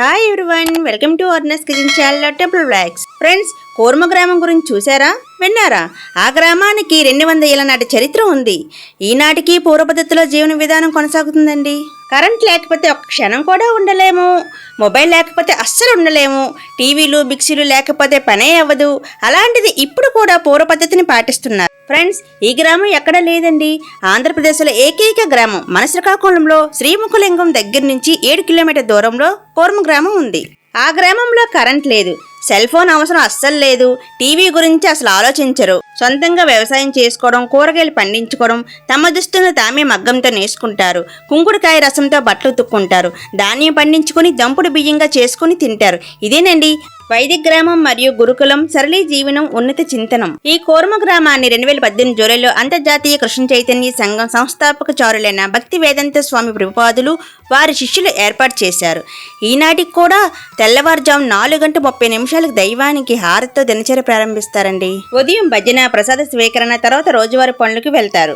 Hi everyone welcome to అర్నస్ kitchen channel temple blogs friends Kurma గ్రామం గురించి చూసారా విన్నారా? ఆ గ్రామానికి రెండు వందల ఏళ్ళ నాటి చరిత్ర ఉంది. ఈనాటికి పూర్వ పద్ధతిలో జీవన విధానం కొనసాగుతుందండి. కరెంట్ లేకపోతే ఒక్క క్షణం కూడా ఉండలేము. మొబైల్ లేకపోతే అస్సలు ఉండలేము. టీవీలు మిక్సీలు లేకపోతే పనే అవ్వదు. అలాంటిది ఇప్పుడు కూడా పూర్వ పద్ధతిని పాటిస్తున్నారు. ఫ్రెండ్స్ ఈ గ్రామం ఎక్కడ లేదండి. ఆంధ్రప్రదేశ్లో ఏకైక గ్రామం మన శ్రీకాకుళంలో శ్రీముఖలింగం దగ్గర నుంచి ఏడు కిలోమీటర్ దూరంలో కోర్మ గ్రామం ఉంది. ఆ గ్రామంలో కరెంట్ లేదు. సెల్ ఫోన్ అవసరం అస్సలు లేదు. టీవీ గురించి అసలు ఆలోచించరు. సొంతంగా వ్యవసాయం చేసుకోవడం కూరగాయలు పండించుకోవడం తమ దుస్తులను తామే మగ్గంతో నేసుకుంటారు. కుంకుడుకాయ రసంతో బట్టలు ఉతుక్కుంటారు. ధాన్యం పండించుకుని దంపుడు బియ్యంగా చేసుకుని తింటారు. ఇదేనండి వైదిక గ్రామం మరియు గురుకులం సరళీ జీవనం ఉన్నత చింతనం. ఈ కోర్మ గ్రామాన్ని రెండు వేల పద్దెనిమిది జూలైలో అంతర్జాతీయ కృష్ణ చైతన్య సంఘం సంస్థాపక చారులైన భక్తి వేదంత స్వామి ప్రభుపాదులు వారి శిష్యులు ఏర్పాటు చేశారు. ఈనాటికి కూడా తెల్లవారుజాము నాలుగు గంట ముప్పై నిమిషాలకు దైవానికి హారతితో దినచర్య ప్రారంభిస్తారండి. ఉదయం భజన ప్రసాద స్వీకరణ తర్వాత రోజువారీ పనులకు వెళ్తారు.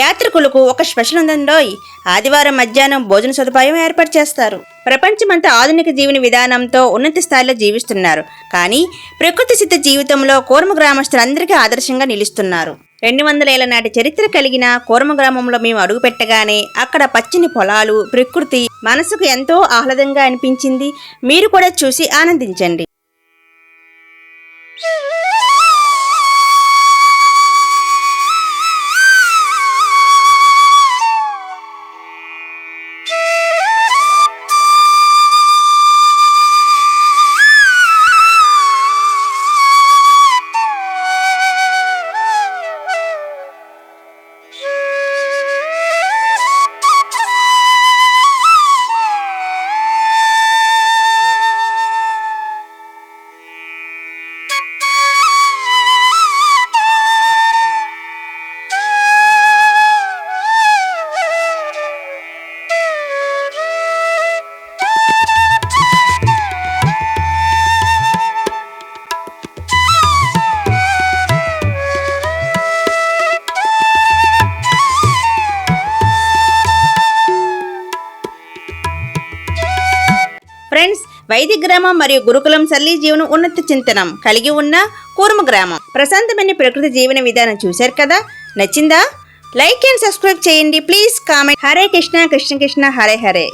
యాత్రికులకు ఒక స్పెషల్ ఉందండోయ్. ఆదివారం మధ్యాహ్నం భోజన సదుపాయం ఏర్పాటు చేస్తారు. ప్రపంచమంతా ఆధునిక జీవన విధానంతో ఉన్నత స్థాయిలో జీవిస్తున్నారు. కానీ ప్రకృతి సిద్ధ జీవితంలో కూర్మ గ్రామస్తులందరికీ ఆదర్శంగా నిలుస్తున్నారు. రెండు వందల ఏళ్ళ నాటి చరిత్ర కలిగిన కూర్మ గ్రామంలో మేము అడుగుపెట్టగానే అక్కడ పచ్చని పొలాలు ప్రకృతి మనసుకు ఎంతో ఆహ్లాదంగా అనిపించింది. మీరు కూడా చూసి ఆనందించండి. ఫ్రెండ్స్ వైదిక గ్రామం మరియు గురుకులం సల్లి జీవనం ఉన్నత చింతనం కలిగి ఉన్న కూర్మ గ్రామం. ప్రశాంతమైన ప్రకృతి జీవన విధానం చూశారు కదా? నచ్చిందా? లైక్ అండ్ సబ్స్క్రైబ్ చేయండి. Please comment. హరే కృష్ణ కృష్ణ కృష్ణ హరే హరే.